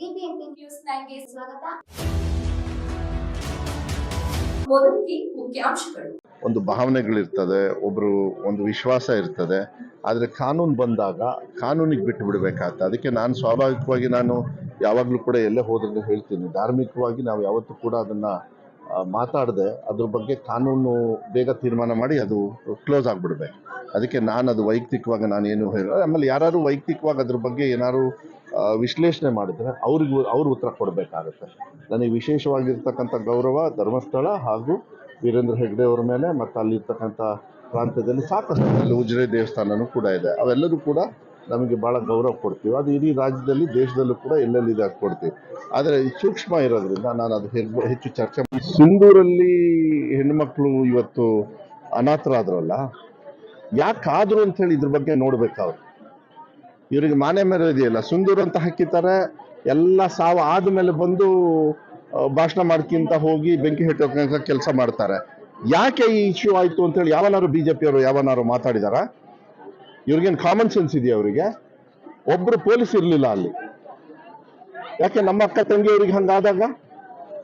News ಸ್ವಾಗತ. ಒಂದು ಭಾವನೆಗಳಿರ್ತದೆ, ಒಬ್ರು ಒಂದು ವಿಶ್ವಾಸ ಇರ್ತದೆ, ಆದರೆ ಕಾನೂನು ಬಂದಾಗ ಕಾನೂನಿಗೆ ಬಿಟ್ಟು ಬಿಡಬೇಕಾಗ್ತದೆ. ಅದಕ್ಕೆ ನಾನು ಸ್ವಾಭಾವಿಕವಾಗಿ ನಾನು ಯಾವಾಗಲೂ ಕೂಡ ಎಲ್ಲೇ ಹೋದ್ರೆ ಹೇಳ್ತೀನಿ. ಧಾರ್ಮಿಕವಾಗಿ ನಾವು ಯಾವತ್ತೂ ಕೂಡ ಅದನ್ನು ಮಾತಾಡದೆ ಅದ್ರ ಬಗ್ಗೆ ಕಾನೂನು ಬೇಗ ತೀರ್ಮಾನ ಮಾಡಿ ಅದು ಕ್ಲೋಸ್ ಆಗಿಬಿಡ್ಬೇಕು. ಅದಕ್ಕೆ ನಾನು ಅದು ವೈಯಕ್ತಿಕವಾಗಿ ನಾನು ಏನು ಹೇಳ ಆಮೇಲೆ ಯಾರು ವೈಯಕ್ತಿಕವಾಗಿ ಅದ್ರ ಬಗ್ಗೆ ಏನಾದ್ರು ವಿಶ್ಲೇಷಣೆ ಮಾಡಿದ್ರೆ ಅವ್ರಿಗೂ, ಅವ್ರ ಉತ್ತರ ಕೊಡಬೇಕಾಗುತ್ತೆ. ನನಗೆ ವಿಶೇಷವಾಗಿರ್ತಕ್ಕಂಥ ಗೌರವ, ಧರ್ಮಸ್ಥಳ ಹಾಗೂ ವೀರೇಂದ್ರ ಹೆಗ್ಡೆ ಅವ್ರ ಮೇಲೆ ಮತ್ತು ಅಲ್ಲಿರ್ತಕ್ಕಂಥ ಪ್ರಾಂತ್ಯದಲ್ಲಿ ಸಾಕಷ್ಟು ಅಲ್ಲಿ ಉಜ್ರೆ ದೇವಸ್ಥಾನವೂ ಕೂಡ ಇದೆ. ಅವೆಲ್ಲರೂ ಕೂಡ ನಮಗೆ ಭಾಳ ಗೌರವ ಕೊಡ್ತೀವಿ. ಅದು ಇಡೀ ರಾಜ್ಯದಲ್ಲಿ, ದೇಶದಲ್ಲೂ ಕೂಡ ಎಲ್ಲೆಲ್ಲಿದೆ ಇದಾಗಿ ಕೊಡ್ತೀವಿ. ಆದರೆ ಸೂಕ್ಷ್ಮ ಇರೋದ್ರಿಂದ ನಾನು ಅದು ಹೆಚ್ಚು ಚರ್ಚೆ ಸಿಂಧೂರಲ್ಲಿ ಹೆಣ್ಮಕ್ಳು ಇವತ್ತು ಅನಾಥರಾದ್ರಲ್ಲ, ಯಾಕಾದ್ರು ಅಂತ ಹೇಳಿ ಇದ್ರ ಬಗ್ಗೆ ನೋಡ್ಬೇಕು ಅವ್ರು. ಇವರಿಗೆ ಮಾನೆ ಮೇಲೆ ಇದೆಯಲ್ಲ ಸುಂದೂರ್ ಅಂತ ಹಾಕಿದ್ದಾರೆ ಎಲ್ಲ ಸಾವು ಆದಮೇಲೆ ಬಂದು ಭಾಷಣ ಮಾಡ್ಕಿಂತ ಹೋಗಿ ಬೆಂಕಿ ಹಿಟ್ಟ ಕೆಲಸ ಮಾಡ್ತಾರೆ. ಯಾಕೆ ಈ ಇಶ್ಯೂ ಆಯ್ತು ಅಂತ ಹೇಳಿ ಜೆ ಪಿಯವರು ಯಾವನಾರು ಮಾತಾಡಿದಾರ? ಇವ್ರಿಗೇನು ಕಾಮನ್ ಸೆನ್ಸ್ ಇದೆಯಾ ಅವರಿಗೆ? ಒಬ್ಬರು ಪೊಲೀಸ್ ಇರಲಿಲ್ಲ ಅಲ್ಲಿ. ಯಾಕೆ ನಮ್ಮ ಅಕ್ಕ ತಂಗಿಯವ್ರಿಗೆ ಹಂಗಾದಾಗ?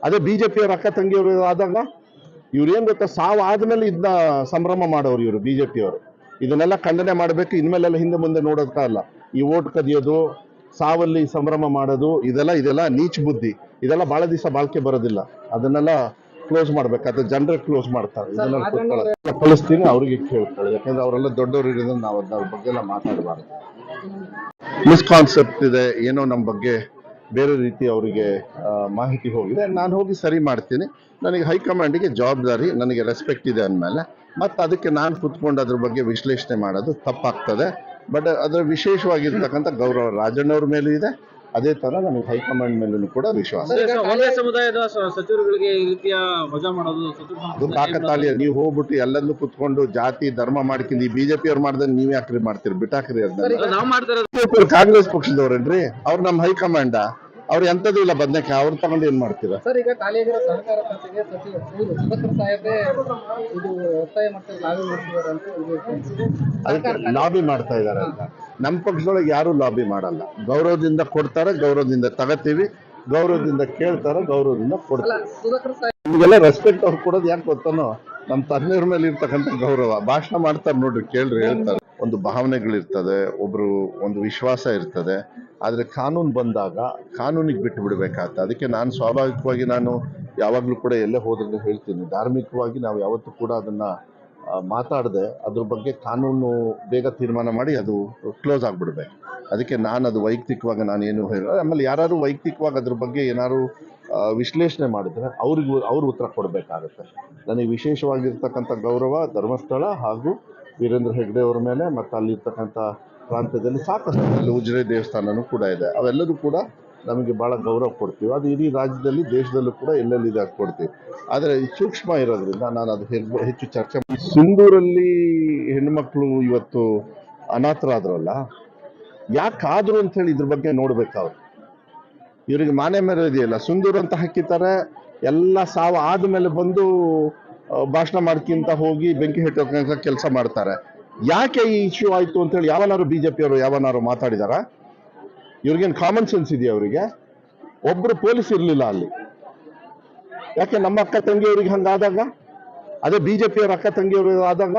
ಅದೇ ಬಿಜೆಪಿಯವ್ರ ಅಕ್ಕ ತಂಗಿಯವರು ಆದಾಗ? ಇವ್ರು ಏನ್ ಗೊತ್ತಾ, ಸಾವು ಆದ್ಮೇಲೆ ಇದನ್ನ ಸಂಭ್ರಮ ಮಾಡೋರು ಇವರು ಬಿಜೆಪಿಯವರು. ಇದನ್ನೆಲ್ಲ ಖಂಡನೆ ಮಾಡಬೇಕು, ಇನ್ಮೇಲೆಲ್ಲ ಹಿಂದೆ ಮುಂದೆ ನೋಡೋದಕ್ಕಲ್ಲ ಈ ಓಟ್ ಕದಿಯೋದು ಸಾವಲ್ಲಿ ಸಂಭ್ರಮ ಮಾಡೋದು ಇದೆಲ್ಲ ಇದೆಲ್ಲ ನೀಚ್ ಬುದ್ಧಿ. ಇದೆಲ್ಲ ಬಹಳ ದಿವಸ ಬಾಳ್ಕೆ ಬರೋದಿಲ್ಲ. ಅದನ್ನೆಲ್ಲ ಕ್ಲೋಸ್ ಮಾಡ್ಬೇಕಾದ್ರೆ ಜನರೇ ಕ್ಲೋಸ್ ಮಾಡ್ತಾರೆ. ಇದನ್ನ. ಕಳಿಸ್ತೀನಿ ಅವ್ರಿಗೆ ಕೇಳ್ಕೊಳ್ಳಿ. ಯಾಕಂದ್ರೆ ಅವರೆಲ್ಲ ದೊಡ್ಡವರು ಇರೋದ್ರಿಂದ ನಾವು ಅದ್ರ ಬಗ್ಗೆ ಎಲ್ಲ ಮಾತಾಡಬಾರ್ದು. ಮಿಸ್ಕಾನ್ಸೆಪ್ಟ್ ಇದೆ ಏನೋ ನಮ್ಮ ಬಗ್ಗೆ ಬೇರೆ ರೀತಿ ಅವರಿಗೆ ಮಾಹಿತಿ ಹೋಗಿದೆ. ನಾನು ಹೋಗಿ ಸರಿ ಮಾಡ್ತೀನಿ. ನನಗೆ ಹೈಕಮಾಂಡಿಗೆ ಜವಾಬ್ದಾರಿ ನನಗೆ ರೆಸ್ಪೆಕ್ಟ್ ಇದೆ ಅಂದಮೇಲೆ ಮತ್ತು ಅದಕ್ಕೆ ನಾನು ಕುತ್ಕೊಂಡು ಅದ್ರ ಬಗ್ಗೆ ವಿಶ್ಲೇಷಣೆ ಮಾಡೋದು ತಪ್ಪಾಗ್ತದೆ. ಬಟ್ ಅದರ ವಿಶೇಷವಾಗಿರ್ತಕ್ಕಂಥ ಗೌರವ ರಾಜಣ್ಣವ್ರ ಮೇಲೂ ಇದೆ. ಅದೇ ತರ ನನಗೆ ಹೈಕಮಾಂಡ್ ಮೇಲೂ ಕೂಡ ವಿಶ್ವಾಸ ಒಂದೇ ಸಮುದಾಯದ ಸ- ಸಚಿವರುಗಳಿಗೆ ಈ ರೀತಿಯ ವಜಾ ಮಾಡೋದು ಸಚಿವ ಅದು ಕಾಕತಾಳೀಯ ನೀವು ಹೋಗ್ಬಿಟ್ಟು ಎಲ್ಲೆಲ್ಲೂ ಕುತ್ಕೊಂಡು ಜಾತಿ ಧರ್ಮ ಮಾಡ್ಕೊಂಡು ಈ ಬಿಜೆಪಿ ಅವ್ರು ಮಾಡ್ದಂಗೆ ನೀವ್ ಯಾಕ್ರಿ ಮಾಡ್ತೀರಿ ಬಿಟ್ಟಾಕ್ರಿ ಅದನ್ನ ಕಾಂಗ್ರೆಸ್ ಪಕ್ಷದವ್ರೇನ್ರಿ? ಅವ್ರು ನಮ್ಮ ಹೈಕಮಾಂಡ? ಅವ್ರು ಎಂಥದ್ದು ಇಲ್ಲ ಬದನೆಕಾಯಿ ಅವ್ರು ತಗೊಂಡು ಏನ್ ಮಾಡ್ತೀರಾ? ಸರ್ ಈಗ ಖಾಲಿಯಾಗಿರೋ ಸಹಕಾರ ಖಾತೆಗೆ ಸಚಿವ ಇವರು ಸುಭದ್ರ ಸಾಹೇಬ್ರೆ ಇದು ಒತ್ತಾಯ ಮಾಡ್ತಾರೆ ಮಾಡ್ತಿದ್ದಾರೆ ಅಂತ ಇದು ಅದಕ್ಕೆ ಲಾಬಿ ಮಾಡ್ತಾ ಇದಾರೆ ಅಂತ. ನಮ್ಮ ಪಕ್ಷದೊಳಗೆ ಯಾರು ಲಾಬಿ ಮಾಡಲ್ಲ. ಗೌರವದಿಂದ ಕೊಡ್ತಾರೆ ಗೌರವದಿಂದ ತಗತೀವಿ. ಗೌರವದಿಂದ ಕೇಳ್ತಾರೆ ಗೌರವದಿಂದ ಕೊಡ್ತಾರೆ ಸುಧಾಕರ್ ಸಾಹೇಬ್ ನಿಮಗೆಲ್ಲ ರೆಸ್ಪೆಕ್ಟ್ ಅವ್ರು ಕೊಡೋದು ಯಾಕೆ ಗೊತ್ತಾನೋ? ನಮ್ಮ ತಂದೆಯವ್ರ ಮೇಲೆ ಇರ್ತಕ್ಕಂಥ ಗೌರವ. ಭಾಷಣ ಮಾಡ್ತಾರೆ ನೋಡ್ರಿ ಕೇಳ್ರಿ ಹೇಳ್ತಾರೆ. ಒಂದು ಭಾವನೆಗಳಿರ್ತದೆ ಒಬ್ರು ಒಂದು ವಿಶ್ವಾಸ ಇರ್ತದೆ. ಆದರೆ ಕಾನೂನು ಬಂದಾಗ ಕಾನೂನಿಗೆ ಬಿಟ್ಟು ಬಿಡಬೇಕಾಗ್ತದೆ. ಅದಕ್ಕೆ ನಾನು ಸ್ವಾಭಾವಿಕವಾಗಿ ನಾನು ಯಾವಾಗಲೂ ಕೂಡ ಎಲ್ಲೇ ಹೋದ್ರೆ ಹೇಳ್ತೀನಿ. ಧಾರ್ಮಿಕವಾಗಿ ನಾವು ಯಾವತ್ತೂ ಕೂಡ ಅದನ್ನು ಮಾತಾಡದೆ ಅದ್ರ ಬಗ್ಗೆ ಕಾನೂನು ಬೇಗ ತೀರ್ಮಾನ ಮಾಡಿ ಅದು ಕ್ಲೋಸ್ ಆಗಿಬಿಡ್ಬೇಕು. ಅದಕ್ಕೆ ನಾನು ಅದು ವೈಯಕ್ತಿಕವಾಗಿ ನಾನು ಏನು ಹೇಳ ಆಮೇಲೆ ಯಾರು ವೈಯಕ್ತಿಕವಾಗಿ ಅದ್ರ ಬಗ್ಗೆ ಏನಾದ್ರು ವಿಶ್ಲೇಷಣೆ ಮಾಡಿದರೆ ಅವ್ರಿಗೂ, ಅವ್ರ ಉತ್ತರ ಕೊಡಬೇಕಾಗುತ್ತೆ. ನನಗೆ ವಿಶೇಷವಾಗಿರ್ತಕ್ಕಂಥ ಗೌರವ ಧರ್ಮಸ್ಥಳ ಹಾಗೂ ವೀರೇಂದ್ರ ಹೆಗ್ಡೆ ಅವ್ರ ಮೇಲೆ ಮತ್ತು ಅಲ್ಲಿರ್ತಕ್ಕಂಥ ಪ್ರಾಂತ್ಯದಲ್ಲಿ ಸಾಕಷ್ಟು ಅಲ್ಲಿ ಉಜಿರೆ ದೇವಸ್ಥಾನನೂ ಕೂಡ ಇದೆ. ಅವೆಲ್ಲರೂ ಕೂಡ ನಮಗೆ ಭಾಳ ಗೌರವ ಕೊಡ್ತೀವಿ. ಅದು ಇಡೀ ರಾಜ್ಯದಲ್ಲಿ, ದೇಶದಲ್ಲೂ ಕೂಡ ಎಲ್ಲೆಲ್ಲಿದೆ ಇದಾಗಿ ಕೊಡ್ತೀವಿ. ಆದರೆ ಸೂಕ್ಷ್ಮ ಇರೋದ್ರಿಂದ ನಾನು ಅದು ಹೆಚ್ಚು ಚರ್ಚೆ ಸಿಂಧೂರಲ್ಲಿ ಹೆಣ್ಮಕ್ಳು ಇವತ್ತು ಅನಾಥರಾದ್ರಲ್ಲ ಯಾಕಾದ್ರು ಅಂತ ಹೇಳಿ ಇದ್ರ ಬಗ್ಗೆ ನೋಡ್ಬೇಕು ಅವ್ರು. ಇವರಿಗೆ ಮಾನೆ ಮೇಲೆ ಇದೆಯಲ್ಲ? ಸುಂದೂರ್ ಅಂತ ಹಾಕಿದ್ದಾರೆ ಎಲ್ಲ ಸಾವು ಆದಮೇಲೆ ಬಂದು ಭಾಷಣ ಮಾಡ್ಕಿಂತ ಹೋಗಿ ಬೆಂಕಿ ಹಿಟ್ಟ ಕೆಲಸ ಮಾಡ್ತಾರೆ. ಯಾಕೆ ಈ ಇಶ್ಯೂ ಆಯ್ತು ಅಂತ ಹೇಳಿ ಜೆ ಪಿಯವರು ಯಾವನಾರು ಮಾತಾಡಿದಾರ? ಇವ್ರಿಗೇನು ಕಾಮನ್ ಸೆನ್ಸ್ ಇದೆಯಾ ಅವರಿಗೆ? ಒಬ್ರು ಪೊಲೀಸ್ ಇರಲಿಲ್ಲ ಅಲ್ಲಿ. ಯಾಕೆ ನಮ್ಮ ಅಕ್ಕ ತಂಗಿಯವ್ರಿಗೆ ಹಂಗಾದಾಗ? ಅದೇ ಬಿಜೆಪಿಯವ್ರ ಅಕ್ಕ ತಂಗಿಯವರು ಆದಾಗ?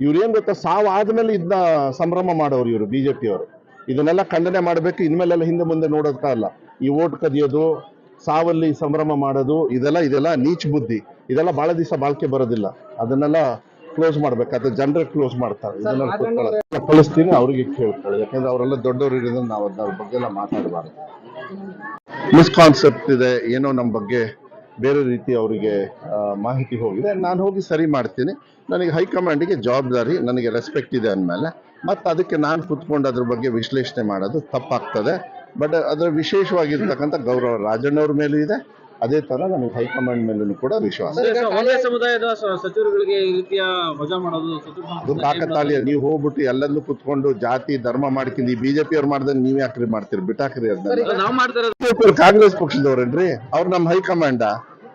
ಇವ್ರು ಏನ್ ಗೊತ್ತಾ, ಸಾವು ಆದಮೇಲೆ ಇದನ್ನ ಸಂಭ್ರಮ ಮಾಡೋರು ಇವರು ಬಿಜೆಪಿಯವರು. ಇದನ್ನೆಲ್ಲ ಖಂಡನೆ ಮಾಡಬೇಕು, ಇನ್ಮೇಲೆಲ್ಲ ಹಿಂದೆ ಮುಂದೆ ನೋಡೋದಕ್ಕಲ್ಲ ಈ ಓಟ್ ಕದಿಯೋದು, ಸಾವಲ್ಲಿ ಸಂಭ್ರಮ ಮಾಡೋದು, ಇದೆಲ್ಲ ಇದೆಲ್ಲ ನೀಚ್ ಬುದ್ಧಿ. ಇದೆಲ್ಲ ಭಾಳ ದಿವಸ ಬಾಳ್ಕೆ ಬರೋದಿಲ್ಲ. ಅದನ್ನೆಲ್ಲ ಕ್ಲೋಸ್ ಮಾಡ್ಬೇಕಾದ್ರೆ ಜನರೇ ಕ್ಲೋಸ್ ಮಾಡ್ತಾರೆ. ಇದನ್ನ ಕೂತ್ಕೊಳ್ಳೋದು. ಕಳಿಸ್ತೀನಿ ಅವ್ರಿಗೆ ಕೇಳ್ಕೊಳ್ಳಿ. ಯಾಕಂದ್ರೆ ಅವರೆಲ್ಲ ದೊಡ್ಡವರು ಇರೋದ್ರಿಂದ ನಾವು ಅದ್ರ ಬಗ್ಗೆ ಎಲ್ಲ ಮಾತಾಡಬಾರ್ದು. ಮಿಸ್ಕಾನ್ಸೆಪ್ಟ್ ಇದೆ ಏನೋ ನಮ್ಮ ಬಗ್ಗೆ ಬೇರೆ ರೀತಿ ಅವರಿಗೆ ಮಾಹಿತಿ ಹೋಗಿದೆ. ನಾನು ಹೋಗಿ ಸರಿ ಮಾಡ್ತೀನಿ. ನನಗೆ ಹೈಕಮಾಂಡಿಗೆ ಜವಾಬ್ದಾರಿ ನನಗೆ ರೆಸ್ಪೆಕ್ಟ್ ಇದೆ ಅಂದಮೇಲೆ ಮತ್ತು ಅದಕ್ಕೆ ನಾನು ಕುತ್ಕೊಂಡು ಅದ್ರ ಬಗ್ಗೆ ವಿಶ್ಲೇಷಣೆ ಮಾಡೋದು ತಪ್ಪಾಗ್ತದೆ. ಬಟ್ ಅದರ ವಿಶೇಷವಾಗಿರ್ತಕ್ಕಂಥ ಗೌರವ ರಾಜಣ್ಣವ್ರ ಮೇಲೂ ಇದೆ. ಅದೇ ತರ ನಮಗೆ ಹೈಕಮಾಂಡ್ ಮೇಲೂ ಕೂಡ ವಿಶ್ವಾಸ. ಒಂದೇ ಸಮುದಾಯದ ಸಚಿವರುಗಳಿಗೆ ಈ ರೀತಿಯ ವಜಾ ಮಾಡೋದು ಸಚಿವ ಅದು ಕಾಕತಾಳೀಯ ನೀವು ಹೋಗ್ಬಿಟ್ಟು ಎಲ್ಲೆಲ್ಲೂ ಕುತ್ಕೊಂಡು ಜಾತಿ ಧರ್ಮ ಮಾಡ್ಕೊಂಡು ಬಿಜೆಪಿ ಅವ್ರು ಮಾಡ್ದಂಗೆ ನೀವ್ ಯಾಕ್ರಿ ಮಾಡ್ತೀರಿ ಬಿಟ್ಟಾಕ್ರಿ ಅದನ್ನ. ಕಾಂಗ್ರೆಸ್ ಪಕ್ಷದವ್ರೇನ್ರಿ? ಅವ್ರು ನಮ್ಮ ಹೈಕಮಾಂಡ?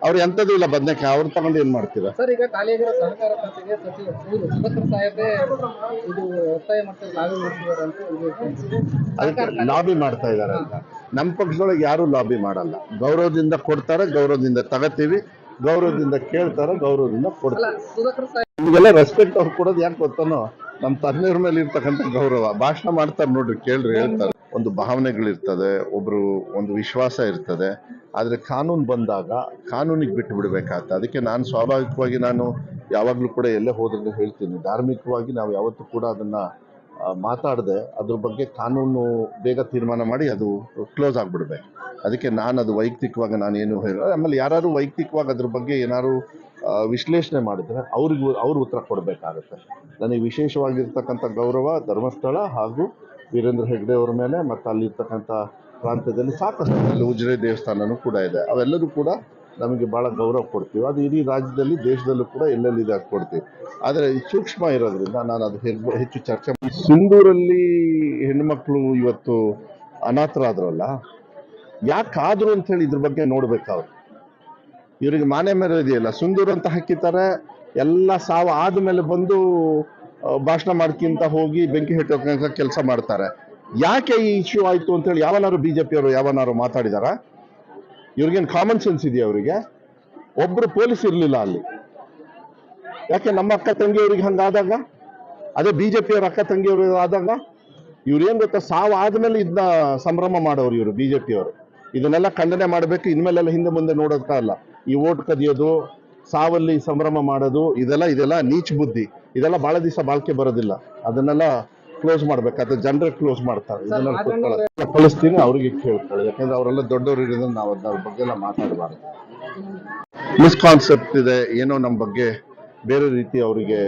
ಅವ್ರು ಎಂಥದ್ದು ಇಲ್ಲ ಬದನೆಕಾಯಿ ಅವ್ರು ತಗೊಂಡು ಏನ್ ಮಾಡ್ತೀರಾ? ಸರ್ ಈಗ ಕಾಲೇಜಿನ ಸಹಕಾರ ಖಾತೆಗೆ ಸಚಿವ ಇವರು ಸುಭದ್ರ ಸಾಹೇಬ್ರೆ ಇದು ಒತ್ತಾಯ ಮಾಡ್ತಾರೆ ಲಾಬಿ ಮಾಡ್ತಿದ್ದಾರೆ ಅಂತ ಇದು ಅದಕ್ಕೆ ಲಾಬಿ ಮಾಡ್ತಾ ಇದಾರೆ ಅಂತ. ನಮ್ಮ ಪಕ್ಷದೊಳಗೆ ಯಾರು ಲಾಬಿ ಮಾಡಲ್ಲ. ಗೌರವದಿಂದ ಕೊಡ್ತಾರೆ ಗೌರವದಿಂದ ತಗತೀವಿ. ಗೌರವದಿಂದ ಕೇಳ್ತಾರೆ ಗೌರವದಿಂದ ಕೊಡ್ತಾರೆ ಸುಧಾಕರ್ ಸಾಹೇಬ್ ನಿಮಗೆಲ್ಲ ರೆಸ್ಪೆಕ್ಟ್ ಅವ್ರು ಕೊಡೋದು ಯಾಕೆ ಗೊತ್ತಾನೋ? ನಮ್ಮ ತಂದೆಯವ್ರ ಮೇಲೆ ಇರ್ತಕ್ಕಂಥ ಗೌರವ. ಭಾಷಣ ಮಾಡ್ತಾರೆ ನೋಡ್ರಿ ಕೇಳ್ರಿ ಹೇಳ್ತಾರೆ. ಒಂದು ಭಾವನೆಗಳಿರ್ತದೆ ಒಬ್ರು ಒಂದು ವಿಶ್ವಾಸ ಇರ್ತದೆ. ಆದ್ರೆ ಕಾನೂನು ಬಂದಾಗ ಕಾನೂನಿಗೆ ಬಿಟ್ಟು ಬಿಡಬೇಕಾಗ್ತದೆ. ಅದಕ್ಕೆ ನಾನು ಸ್ವಾಭಾವಿಕವಾಗಿ ನಾನು ಯಾವಾಗಲೂ ಕೂಡ ಎಲ್ಲೇ ಹೋದ್ರೆ ಹೇಳ್ತೀನಿ. ಧಾರ್ಮಿಕವಾಗಿ ನಾವು ಯಾವತ್ತೂ ಕೂಡ ಅದನ್ನು ಮಾತಾಡದೆ ಅದ್ರ ಬಗ್ಗೆ ಕಾನೂನು ಬೇಗ ತೀರ್ಮಾನ ಮಾಡಿ ಅದು ಕ್ಲೋಸ್ ಆಗಿಬಿಡ್ಬೇಕು. ಅದಕ್ಕೆ ನಾನು ಅದು ವೈಯಕ್ತಿಕವಾಗಿ ನಾನು ಏನು ಹೇಳ ಆಮೇಲೆ ಯಾರು ವೈಯಕ್ತಿಕವಾಗಿ ಅದ್ರ ಬಗ್ಗೆ ಏನಾದ್ರು ವಿಶ್ಲೇಷಣೆ ಮಾಡಿದರೆ ಅವ್ರಿಗೂ, ಅವ್ರ ಉತ್ತರ ಕೊಡಬೇಕಾಗುತ್ತೆ. ನನಗೆ ವಿಶೇಷವಾಗಿರ್ತಕ್ಕಂಥ ಗೌರವ ಧರ್ಮಸ್ಥಳ ಹಾಗೂ ವೀರೇಂದ್ರ ಹೆಗ್ಡೆ ಅವ್ರ ಮೇಲೆ ಮತ್ತು ಅಲ್ಲಿರ್ತಕ್ಕಂಥ ಪ್ರಾಂತ್ಯದಲ್ಲಿ ಸಾಕಷ್ಟು ಅಲ್ಲಿ ಉಜಿರೆ ದೇವಸ್ಥಾನನೂ ಕೂಡ ಇದೆ. ಅವೆಲ್ಲರೂ ಕೂಡ ನಮಗೆ ಭಾಳ ಗೌರವ ಕೊಡ್ತೀವಿ. ಅದು ಇಡೀ ರಾಜ್ಯದಲ್ಲಿ, ದೇಶದಲ್ಲೂ ಕೂಡ ಎಲ್ಲೆಲ್ಲಿದೆ ಇದಾಗಿ ಕೊಡ್ತೀವಿ. ಆದರೆ ಸೂಕ್ಷ್ಮ ಇರೋದ್ರಿಂದ ನಾನು ಅದು ಹೆಚ್ಚು ಚರ್ಚೆ ಸಿಂಧೂರಲ್ಲಿ ಹೆಣ್ಮಕ್ಳು ಇವತ್ತು ಅನಾಥರಾದ್ರಲ್ಲ ಯಾಕಾದ್ರು ಅಂತ ಹೇಳಿ ಇದ್ರ ಬಗ್ಗೆ ನೋಡ್ಬೇಕವ್ರು ಇವರಿಗೆ ಮಾನೆ ಮೇಲೆ ಇದೆಯಲ್ಲ? ಸುಂದೂರ್ ಅಂತ ಹಾಕಿದ್ದಾರೆ ಎಲ್ಲ ಸಾವು ಆದಮೇಲೆ ಬಂದು ಭಾಷಣ ಮಾಡ್ಕಿಂತ ಹೋಗಿ ಬೆಂಕಿ ಹಿಟ್ಟ ಕೆಲಸ ಮಾಡ್ತಾರೆ. ಯಾಕೆ ಈ ಇಶ್ಯೂ ಆಯ್ತು ಅಂತ ಹೇಳಿ ಜೆ ಪಿಯವರು ಯಾವನಾರು ಮಾತಾಡಿದಾರ? ಇವ್ರಿಗೇನು ಕಾಮನ್ ಸೆನ್ಸ್ ಇದೆಯಾ ಅವರಿಗೆ? ಒಬ್ರು ಪೊಲೀಸ್ ಇರಲಿಲ್ಲ ಅಲ್ಲಿ. ಯಾಕೆ ನಮ್ಮ ಅಕ್ಕ ತಂಗಿಯವ್ರಿಗೆ ಹಂಗಾದಾಗ? ಅದೇ ಬಿಜೆಪಿಯವ್ರ ಅಕ್ಕ ತಂಗಿಯವರು ಆದಾಗ? ಇವ್ರು ಏನ್ ಗೊತ್ತಾ, ಸಾವು ಆದಮೇಲೆ ಇದನ್ನ ಸಂಭ್ರಮ ಮಾಡೋರು ಇವರು ಬಿಜೆಪಿಯವರು. ಇದನ್ನೆಲ್ಲ ಖಂಡನೆ ಮಾಡಬೇಕು, ಇನ್ಮೇಲೆಲ್ಲ ಹಿಂದೆ ಮುಂದೆ ನೋಡೋದಕ್ಕಲ್ಲ ಈ ಓಟ್ ಕದಿಯೋದು, ಸಾವಲ್ಲಿ ಸಂಭ್ರಮ ಮಾಡೋದು, ಇದೆಲ್ಲ ಇದೆಲ್ಲ ನೀಚ್ ಬುದ್ಧಿ. ಇದೆಲ್ಲ ಭಾಳ ದಿವಸ ಬಾಳ್ಕೆ ಬರೋದಿಲ್ಲ. ಅದನ್ನೆಲ್ಲ ಕ್ಲೋಸ್ ಮಾಡ್ಬೇಕಾದ್ರೆ ಜನರೇ ಕ್ಲೋಸ್ ಮಾಡ್ತಾರೆ. ಇದನ್ನ ಕೂತ್ಕೊಳ್ಳೋದು. ಕಳಿಸ್ತೀನಿ ಅವರಿಗೆ ಕೇಳ್ಕೊಳ್ಳಿ ಯಾಕಂದ್ರೆ ಅವರೆಲ್ಲ ದೊಡ್ಡವರು ಇರೋದ್ರಿಂದ ನಾವು ಅದ್ರ ಬಗ್ಗೆ ಎಲ್ಲ ಮಾತಾಡಬಾರ್ದು. ಮಿಸ್ಕಾನ್ಸೆಪ್ಟ್ ಇದೆ ಏನೋ ನಮ್ಮ ಬಗ್ಗೆ ಬೇರೆ ರೀತಿ ಅವರಿಗೆ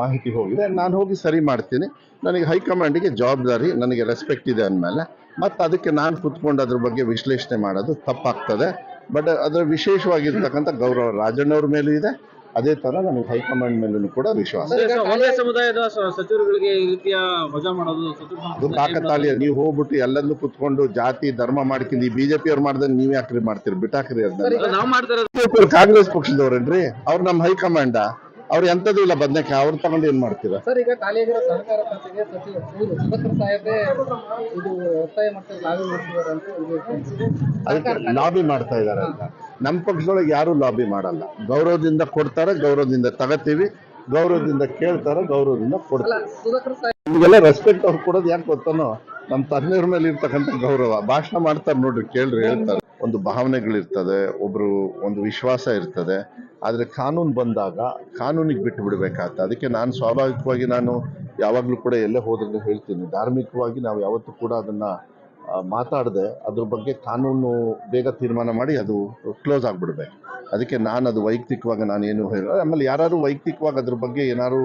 ಮಾಹಿತಿ ಹೋಗಿದೆ. ನಾನು ಹೋಗಿ ಸರಿ ಮಾಡ್ತೀನಿ. ನನಗೆ ಹೈಕಮಾಂಡಿಗೆ ಜವಾಬ್ದಾರಿ ನನಗೆ ರೆಸ್ಪೆಕ್ಟ್ ಇದೆ ಅಂದಮೇಲೆ ಮತ್ತು ಅದಕ್ಕೆ ನಾನು ಕುತ್ಕೊಂಡು ಅದ್ರ ಬಗ್ಗೆ ವಿಶ್ಲೇಷಣೆ ಮಾಡೋದು ತಪ್ಪಾಗ್ತದೆ. ಬಟ್ ಅದರ ವಿಶೇಷವಾಗಿರ್ತಕ್ಕಂಥ ಗೌರವ ರಾಜಣ್ಣವ್ರ ಮೇಲೂ ಇದೆ. ಅದೇ ತರ ನಮಗೆ ಹೈಕಮಾಂಡ್ ಮೇಲೂ ಕೂಡ ವಿಶ್ವಾಸ. ಒಂದೇ ಸಮುದಾಯದ ಸಚಿವರುಗಳಿಗೆ ಈ ರೀತಿಯ ವಜಾ ಮಾಡೋದು ಸಚಿವ ಅದು ಸಂಪುಟ ನೀವು ಹೋಗ್ಬಿಟ್ಟು ಎಲ್ಲೆಲ್ಲೂ ಕುತ್ಕೊಂಡು ಜಾತಿ ಧರ್ಮ ಮಾಡ್ಕೊಂಡು ಈ ಬಿಜೆಪಿ ಅವ್ರು ಮಾಡ್ದಂಗೆ ನೀವ್ ಯಾಕ್ರಿ ಮಾಡ್ತೀರಿ? ಬಿಟ್ಟಾಕ್ರಿ ಅದನ್ನ ಕಾಂಗ್ರೆಸ್ ಪಕ್ಷದವ್ರೇನ್ರಿ? ಅವ್ರು ನಮ್ಮ ಹೈಕಮಾಂಡ? ಅವ್ರು ಎಂಥದ್ದು ಇಲ್ಲ ಬದನೆಕಾಯಿ ಅವ್ರು ತಗೊಂಡು ಏನ್ ಮಾಡ್ತೀರಾ? ಸರ್ ಈಗ ಕಾಲೇಜಿನ ಸಹಕಾರ ಖಾತೆಗೆ ಸಚಿವ ಇವರು ಸುಭದ್ರ ಸಾಹೇಬ್ರೆ ಇದು ಒತ್ತಾಯ ಮಾಡ್ತಾರೆ ಲಾಬಿ ಮಾಡ್ತಿದ್ದಾರೆ ಅಂತ ಇದು ಅದಕ್ಕೆ ಲಾಬಿ ಮಾಡ್ತಾ ಇದಾರೆ ಅಂತ. ನಮ್ಮ ಪಕ್ಷದೊಳಗೆ ಯಾರು ಲಾಬಿ ಮಾಡಲ್ಲ. ಗೌರವದಿಂದ ಕೊಡ್ತಾರೆ ಗೌರವದಿಂದ ತಗತೀವಿ. ಗೌರವದಿಂದ ಕೇಳ್ತಾರೆ ಗೌರವದಿಂದ ಕೊಡ್ತಾರೆ ಸುಧಾಕರ್ ಸಾಹೇಬ್ ನಿಮಗೆಲ್ಲ ರೆಸ್ಪೆಕ್ಟ್ ಅವ್ರು ಕೊಡೋದು ಯಾಕೆ ಗೊತ್ತನೋ? ನಮ್ಮ ತಂದೆಯವ್ರ ಮೇಲೆ ಇರ್ತಕ್ಕಂಥ ಗೌರವ. ಭಾಷಣ ಮಾಡ್ತಾರೆ ನೋಡ್ರಿ ಕೇಳ್ರಿ ಹೇಳ್ತಾರೆ. ಒಂದು ಭಾವನೆಗಳಿರ್ತದೆ ಒಬ್ಬರು ಒಂದು ವಿಶ್ವಾಸ ಇರ್ತದೆ, ಆದರೆ ಕಾನೂನು ಬಂದಾಗ ಕಾನೂನಿಗೆ ಬಿಟ್ಟು ಬಿಡಬೇಕಾಗ್ತದೆ. ಅದಕ್ಕೆ ನಾನು ಸ್ವಾಭಾವಿಕವಾಗಿ ನಾನು ಯಾವಾಗಲೂ ಕೂಡ ಎಲ್ಲೇ ಹೋದ್ರೆ ಹೇಳ್ತೀನಿ, ಧಾರ್ಮಿಕವಾಗಿ ನಾವು ಯಾವತ್ತೂ ಕೂಡ ಅದನ್ನು ಮಾತಾಡದೆ, ಅದ್ರ ಬಗ್ಗೆ ಕಾನೂನು ಬೇಗ ತೀರ್ಮಾನ ಮಾಡಿ ಅದು ಕ್ಲೋಸ್ ಆಗಿಬಿಡ್ಬೇಕು. ಅದಕ್ಕೆ ನಾನು ಅದು ವೈಯಕ್ತಿಕವಾಗಿ ನಾನು ಏನು ಹೇಳ ಆಮೇಲೆ ಯಾರು ವೈಯಕ್ತಿಕವಾಗಿ ಅದ್ರ ಬಗ್ಗೆ ಏನಾದ್ರು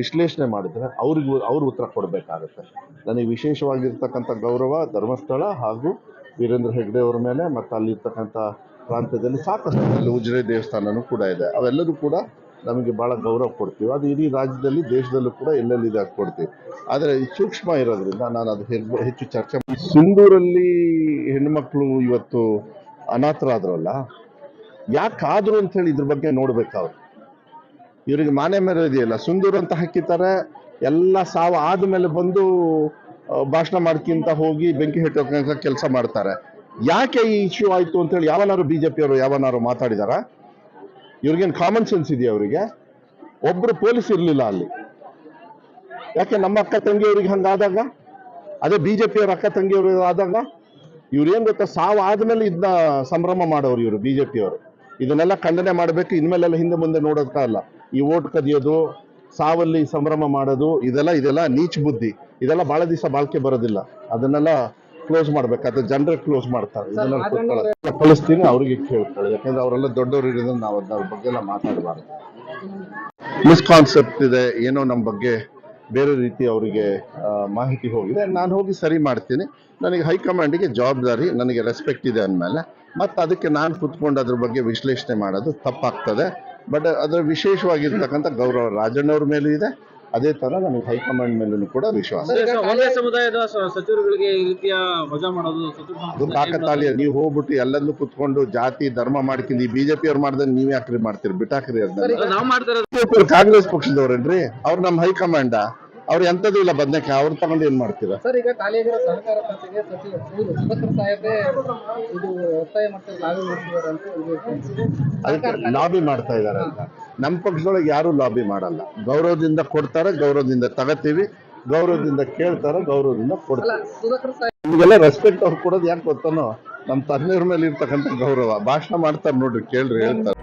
ವಿಶ್ಲೇಷಣೆ ಮಾಡಿದ್ರೆ ಅವ್ರಿಗೂ, ಅವ್ರ ಉತ್ತರ ಕೊಡಬೇಕಾಗುತ್ತೆ. ನನಗೆ ವಿಶೇಷವಾಗಿರ್ತಕ್ಕಂಥ ಗೌರವ, ಧರ್ಮಸ್ಥಳ ಹಾಗೂ ವೀರೇಂದ್ರ ಹೆಗ್ಡೆ ಅವರ ಮೇಲೆ ಮತ್ತು ಅಲ್ಲಿರ್ತಕ್ಕಂಥ ಪ್ರಾಂತ್ಯದಲ್ಲಿ ಸಾಕಷ್ಟು ಅಲ್ಲಿ ಉಜ್ರೆ ದೇವಸ್ಥಾನನೂ ಕೂಡ ಇದೆ. ಅವೆಲ್ಲರೂ ಕೂಡ ನಮಗೆ ಭಾಳ ಗೌರವ ಕೊಡ್ತೀವಿ. ಅದು ಇಡೀ ರಾಜ್ಯದಲ್ಲಿ, ದೇಶದಲ್ಲೂ ಕೂಡ ಎಲ್ಲೆಲ್ಲಿದೆ ಇದು ಕೊಡ್ತೀವಿ. ಆದರೆ ಸೂಕ್ಷ್ಮ ಇರೋದ್ರಿಂದ ನಾನು ಅದು ಹೆಚ್ಚು ಚರ್ಚೆ ಸಿಂಧೂರಲ್ಲಿ ಹೆಣ್ಮಕ್ಳು ಇವತ್ತು ಅನಾಥರಾದ್ರಲ್ಲ ಯಾಕಾದ್ರು ಅಂತ ಹೇಳಿ ಇದ್ರ ಬಗ್ಗೆ ನೋಡ್ಬೇಕು ಅವ್ರು. ಇವರಿಗೆ ಮಾನೆ ಮೇಲೆ ಇದೆಯಲ್ಲ ಸುಂದೂರ್ ಅಂತ ಹಾಕಿದ್ದಾರೆ ಎಲ್ಲ ಸಾವು ಆದಮೇಲೆ ಬಂದು ಭಾಷಣ ಮಾಡ್ಕಿಂತ ಹೋಗಿ ಬೆಂಕಿ ಹೆಟ್ಟೋಕ ಕೆಲಸ ಮಾಡ್ತಾರೆ. ಯಾಕೆ ಈ ಇಶ್ಯೂ ಆಯ್ತು ಅಂತ ಹೇಳಿ ಜೆ ಪಿಯವರು ಯಾವನಾರು ಮಾತಾಡಿದಾರ? ಇವ್ರಿಗೇನು ಕಾಮನ್ ಸೆನ್ಸ್ ಇದೆಯಾ ಅವರಿಗೆ? ಒಬ್ರು ಪೊಲೀಸ್ ಇರ್ಲಿಲ್ಲ ಅಲ್ಲಿ. ಯಾಕೆ ನಮ್ಮ ಅಕ್ಕ ತಂಗಿಯವ್ರಿಗೆ ಹಂಗಾದಾಗ? ಅದೇ ಬಿಜೆಪಿಯವ್ರ ಅಕ್ಕ ತಂಗಿಯವರು ಆದಾಗ? ಇವ್ರು ಏನ್ ಗೊತ್ತಾ, ಸಾವು ಆದಮೇಲೆ ಇದನ್ನ ಸಂಭ್ರಮ ಮಾಡೋರು ಇವರು ಬಿಜೆಪಿಯವರು. ಇದನ್ನೆಲ್ಲ ಖಂಡನೆ ಮಾಡಬೇಕು, ಇನ್ಮೇಲೆಲ್ಲ ಹಿಂದೆ ಮುಂದೆ ನೋಡೋದಕ್ಕಲ್ಲ ಈ ಓಟ್ ಕದಿಯೋದು ಸಾವಲ್ಲಿ ಸಂಭ್ರಮ ಮಾಡೋದು ಇದೆಲ್ಲ ಇದೆಲ್ಲ ನೀಚ್ ಬುದ್ಧಿ. ಇದೆಲ್ಲ ಬಹಳ ದಿವಸ ಬಾಳ್ಕೆ ಬರೋದಿಲ್ಲ. ಅದನ್ನೆಲ್ಲ ಕ್ಲೋಸ್ ಮಾಡ್ಬೇಕಾದ್ರೆ ಜನರೇ ಕ್ಲೋಸ್ ಮಾಡ್ತಾರೆ. ಇದನ್ನ. ಕಳಿಸ್ತೀನಿ ಅವರಿಗೆ ಕೇಳ್ತಾಳೆ ಯಾಕಂದ್ರೆ ಅವರೆಲ್ಲ ದೊಡ್ಡವರು ಇರೋದ್ರಿಂದ ನಾವು ಅದ್ರ ಬಗ್ಗೆ ಎಲ್ಲ ಮಾತಾಡಬಾರ್ದು. ಮಿಸ್ಕಾನ್ಸೆಪ್ಟ್ ಇದೆ ಏನೋ ನಮ್ಮ ಬಗ್ಗೆ ಬೇರೆ ರೀತಿ ಅವರಿಗೆ ಮಾಹಿತಿ ಹೋಗಿದೆ. ನಾನು ಹೋಗಿ ಸರಿ ಮಾಡ್ತೀನಿ. ನನಗೆ ಹೈಕಮಾಂಡಿಗೆ ಜವಾಬ್ದಾರಿ ನನಗೆ ರೆಸ್ಪೆಕ್ಟ್ ಇದೆ ಅಂದಮೇಲೆ ಮತ್ತು ಅದಕ್ಕೆ ನಾನು ಕುತ್ಕೊಂಡು ಅದ್ರ ಬಗ್ಗೆ ವಿಶ್ಲೇಷಣೆ ಮಾಡೋದು ತಪ್ಪಾಗ್ತದೆ. ಬಟ್ ಅದರ ವಿಶೇಷವಾಗಿರ್ತಕ್ಕಂಥ ಗೌರವ ರಾಜಣ್ಣವ್ರ ಮೇಲೂ ಇದೆ. ಅದೇ ತರ ನನಗೆ ಹೈಕಮಾಂಡ್ ಮೇಲೂ ಕೂಡ ವಿಶ್ವಾಸ ಒಂದೇ ಸಮುದಾಯದ ಸ- ಸಚಿವರುಗಳಿಗೆ ಈ ರೀತಿಯ ವಜಾ ಮಾಡೋದು ಸಚಿವ ಅದು ನೀವು ಹೋಗ್ಬಿಟ್ಟು ಎಲ್ಲದನ್ನು ಕುತ್ಕೊಂಡು ಜಾತಿ ಧರ್ಮ ಮಾಡ್ಕೊಂಡು ಬಿಜೆಪಿ ಅವ್ರು ಮಾಡ್ದಂಗೆ ನೀವ್ ಯಾಕ್ರಿ ಮಾಡ್ತೀರಿ ಬಿಟ್ಟಾಕ್ರಿ ಅದನ್ನ ಕಾಂಗ್ರೆಸ್ ಪಕ್ಷದವ್ರೇನ್ರಿ? ಅವ್ರು ನಮ್ಮ ಹೈಕಮಾಂಡ? ಅವ್ರು ಎಂಥದ್ದು ಇಲ್ಲ ಬದನೆಕಾಯಿ ಅವ್ರು ತಗೊಂಡು ಏನ್ ಮಾಡ್ತೀರಾ? ಸರ್ ಈಗ ಕಾಲೇಜಿನ ಸಹಕಾರ ಖಾತೆಗೆ ಸಚಿವ ಸಾಹೇಬೇ ಸಾಹೇಬ್ರೆ ಇದು ಒತ್ತಾಯ ಮಾಡ್ತಾರೆ ಮಾಡ್ತಿದ್ದಾರೆ ಅಂತ ಇದು ಅದಕ್ಕೆ ಲಾಬಿ ಮಾಡ್ತಾ ಇದಾರೆ ಅಂತ. ನಮ್ಮ ಪಕ್ಷದೊಳಗೆ ಯಾರು ಲಾಬಿ ಮಾಡಲ್ಲ. ಗೌರವದಿಂದ ಕೊಡ್ತಾರೆ ಗೌರವದಿಂದ ತಗತೀವಿ. ಗೌರವದಿಂದ ಕೇಳ್ತಾರೆ ಗೌರವದಿಂದ ಕೊಡ್ತಾರೆ ಸುಧಾಕರ್ ಸಾಹೇಬ್ ನಿಮಗೆಲ್ಲ ರೆಸ್ಪೆಕ್ಟ್ ಅವ್ರು ಕೊಡೋದು ಯಾಕೆ ಗೊತ್ತನೋ? ನಮ್ಮ ತಂದೆಯವ್ರ ಮೇಲೆ ಇರ್ತಕ್ಕಂಥ ಗೌರವ. ಭಾಷಣ ಮಾಡ್ತಾರೆ ನೋಡ್ರಿ ಕೇಳ್ರಿ ಹೇಳ್ತಾರೆ.